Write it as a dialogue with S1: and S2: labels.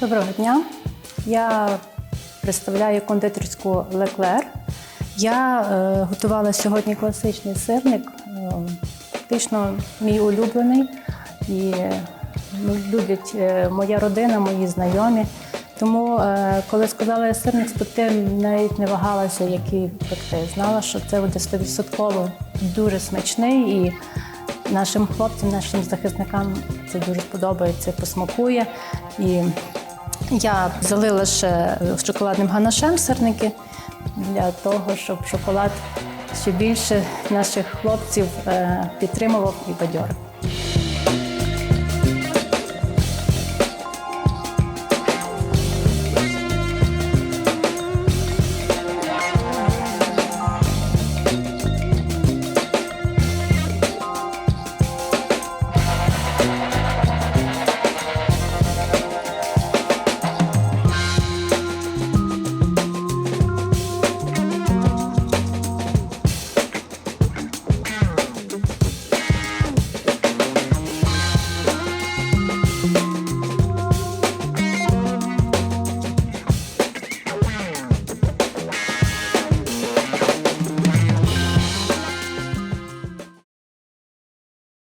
S1: Доброго дня. Я представляю кондитерську Леклер. Я е, готувала сьогодні класичний сирник. Е, фактично мій улюблений. І ну, люблять е, моя родина, мої знайомі. Тому, е, коли сказали сирник пекти, навіть не вагалася, який пекти. Знала, що це буде 100% дуже смачний і нашим хлопцям, нашим захисникам це дуже подобається, посмакує. І я залила ще шоколадним ганашем сирники для того, щоб шоколад ще більше наших хлопців е, підтримував і бадьорив.